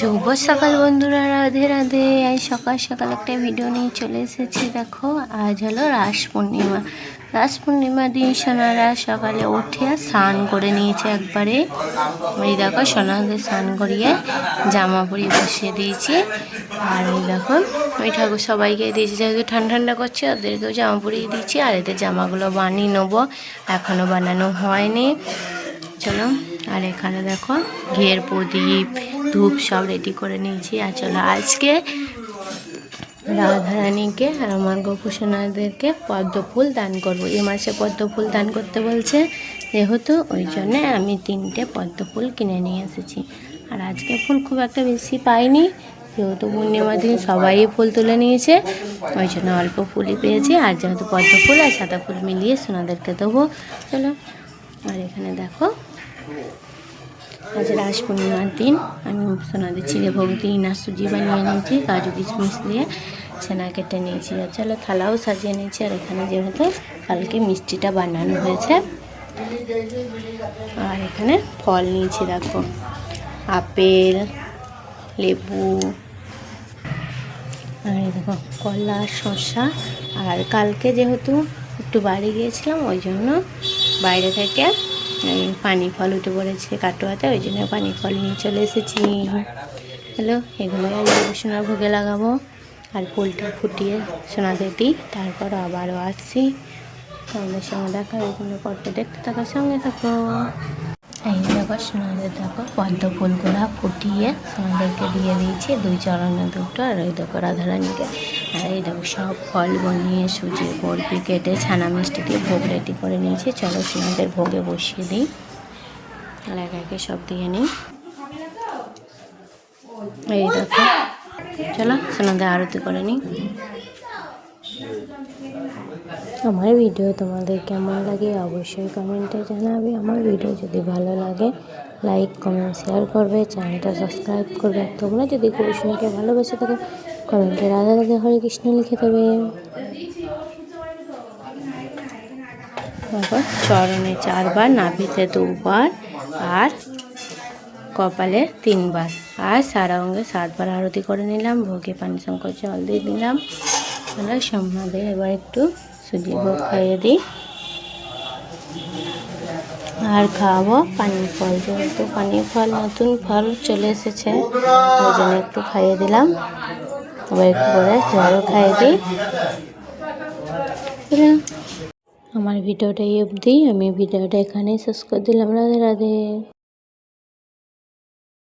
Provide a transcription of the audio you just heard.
শুভ সকাল বন্ধুরা, রাধে রাধে। আজ সকাল সকাল একটা ভিডিও নিয়ে চলে এসেছি। দেখো, আজ হলো রাস পূর্ণিমা। রাস পূর্ণিমা দিন সোনারা সকালে উঠে স্নান করে নিয়েছে একবারে। এই দেখো, সোনাদের স্নান করিয়ে জামা পরি বসিয়ে দিয়েছি। আর এই দেখো, ওই ঠাকুর সবাইকে দিয়েছি। যেহেতু ঠান্ডা ঠান্ডা করছে, ওদেরকেও জামা পরিয়ে দিয়েছি। আর এদের জামাগুলো বানিয়ে নেব। এখনও বানানো হয়নি। চলো আর এখানে দেখো ঘের প্রদীপ, ধূপ সব রেডি করে নিয়েছি। আর চলো আজকে রাধারানীকে আর আমার গোপুসোনাদেরকে পদ্ম ফুল দান করব। এ মাসে পদ্ম ফুল দান করতে বলছে, যেহেতু ওই জন্য আমি তিনটে পদ্ম ফুল কিনে নিয়ে এসেছি। আর আজকে ফুল খুব একটা বেশি পাইনি, যেহেতু পূর্ণিমার দিন সবাই ফুল তুলে নিয়েছে, ওই জন্য অল্প ফুলই পেয়েছি। আর যেহেতু পদ্ম ফুল আর সাদা ফুল মিলিয়ে সোনাদেরকে দেবো, চলো। আর এখানে দেখো আজ রাস পূর্ণিমার দিন। আমি সোনাদের চিড়ে ভোগ দিই না সুজি বানিয়ে নিয়েছি, কাজু কিশমিশ দিয়ে ছানা কেটে নিয়েছি আর চলো থালাও সাজিয়ে নিয়েছি, আর এখানে যেহেতু কালকে মিষ্টিটা বানানো হয়েছে। আর এখানে ফল নিয়েছি, দেখো। আপেল, লেবু, আর দেখো, কলা, শসা। আর কালকে যেহেতু একটু বাড়ি গিয়েছিলাম, ওই জন্য বাইরে থেকে পানি ফল উঠে পড়েছে কাটোয়াতে, ওই জন্য পানি ফল নিয়ে চলে এসেছি। হ্যালো, এগুলো সোনার ভোগে লাগাবো আর ফুলটা ফুটিয়ে সোনাতে দিই, তারপর আবারও আসছি। আমাদের সঙ্গে দেখা এগুলো করতে দেখতে থাকার সঙ্গে থাকো। এই দেখো সোনাদের দেখো পদ্ম ফুলগুলো ফুটিয়ে সোনাদেরকে দিয়ে দিয়েছি দুই চরণে দুটো আর ওই দেখো রাধারানীকে আর এই দেখো সব ফল বনিয়ে সুজি বরফি কেটে ছানা মিষ্টি দিয়ে ভোগ রেডি করে নিয়েছি চলো সোনাদের ভোগে বসিয়ে দিই আর সব দিয়ে নিই এই দেখো চলো সোনাদের আরতি করে নিই। আমার ভিডিও তোমাদের কেমন লাগে অবশ্যই কমেন্টে জানাবে। আমার ভিডিও যদি ভালো লাগে লাইক কমেন্ট শেয়ার করবে চ্যানেলটা সাবস্ক্রাইব করবে। তোমরা যদি কৃষ্ণকে ভালোবেসে থাকো, কমেন্টে রাধা রাধা, হরে কৃষ্ণ লিখে দেবে। তারপর চরণে চারবার, নাভিতে দুবার, আর কপালে তিনবার। আর সারা অঙ্গে সাতবার আরতি করে নিলাম, ভোগে পানি শঙ্কর জল দিয়ে দিলাম। তাহলে সোমনাথে এবার একটু সুজি ভোগ খাইয়ে দিই। আর খাওয়াবো পানি ফল, যেহেতু পানি ফল নতুন ফল চলে এসেছে, ওই জন্য একটু খাইয়ে দিলাম। আবার একটু করে জলও খাইয়ে দিই। আমার ভিডিওটা অবধি। আমি ভিডিওটা এখানেই শেষ করে দিলাম। রাধে রাধে।